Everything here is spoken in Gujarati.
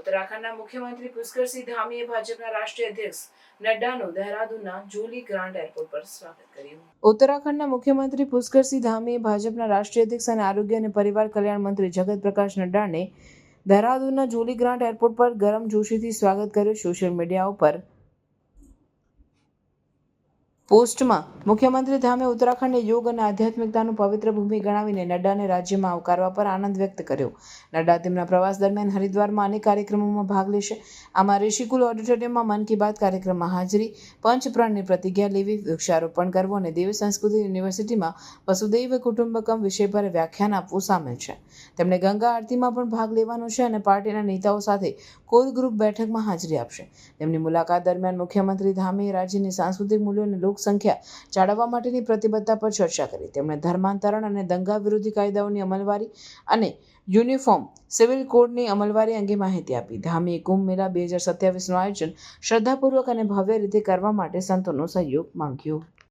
ઉત્તરાખંડના મુખ્યમંત્રી પુષ્કરસિંહ ધામીએ ભાજપના રાષ્ટ્રીય અધ્યક્ષ નડ્ડાનું દહેરાદૂનના જુલી ગ્રાન્ડ એરપોર્ટ પર સ્વાગત કર્યું. ઉત્તરાખંડના મુખ્યમંત્રી પુષ્કરસિંહ ધામીએ ભાજપના રાષ્ટ્રીય અધ્યક્ષ અને આરોગ્ય અને પરિવાર કલ્યાણ મંત્રી જગત પ્રકાશ નડ્ડાને દહેરાદૂનના જુલી ગ્રાન્ટ એરપોર્ટ પર ગરમ જોશીથી સ્વાગત કર્યું સોશિયલ મીડિયા ઉપર. પોસ્ટમાં મુખ્યમંત્રી ધામે ઉત્તરાખંડને યોગ અને આધ્યાત્મિકતાનું પવિત્ર ભૂમિ ગણાવીને નડ્ડાને રાજ્યમાં આવકારવા પર આનંદ વ્યક્ત કર્યો. નડ્ડા તેમના પ્રવાસ દરમિયાન હરિદ્વારમાં અનેક કાર્યક્રમોમાં ભાગ લેશે. આમાં ઋષિકુલ ઓડિટોરિયમમાં મન કી બાત કાર્યક્રમમાં હાજરી, પંચપ્રાણની પ્રતિજ્ઞા લેવી, વૃક્ષારોપણ કરવું અને દેવી સંસ્કૃતિ યુનિવર્સિટીમાં વસુદૈવ કુટુંબકમ વિષય પર વ્યાખ્યાન આપવું સામેલ છે. તેમણે ગંગા આરતીમાં પણ ભાગ લેવાનો છે અને પાર્ટીના નેતાઓ સાથે કોર ગ્રુપ બેઠકમાં હાજરી આપશે. તેમની મુલાકાત દરમિયાન મુખ્યમંત્રી ધામે રાજ્યની સાંસ્કૃતિક મૂલ્યો અને લોકસંખ્યા જાળવવા માટેની પ્રતિબદ્ધતા પર ચર્ચા કરી. તેમણે ધર્માંતરણ અને દંગા વિરોધી કાયદાઓની અમલવારી અને યુનિફોર્મ સિવિલ કોડની અમલવારી અંગે માહિતી આપી. ધામી કુંભ મેળા બે હજાર સત્યાવીસનું આયોજન શ્રદ્ધાપૂર્વક અને ભવ્ય રીતે કરવા માટે સંતોનો સહયોગ માંગ્યો.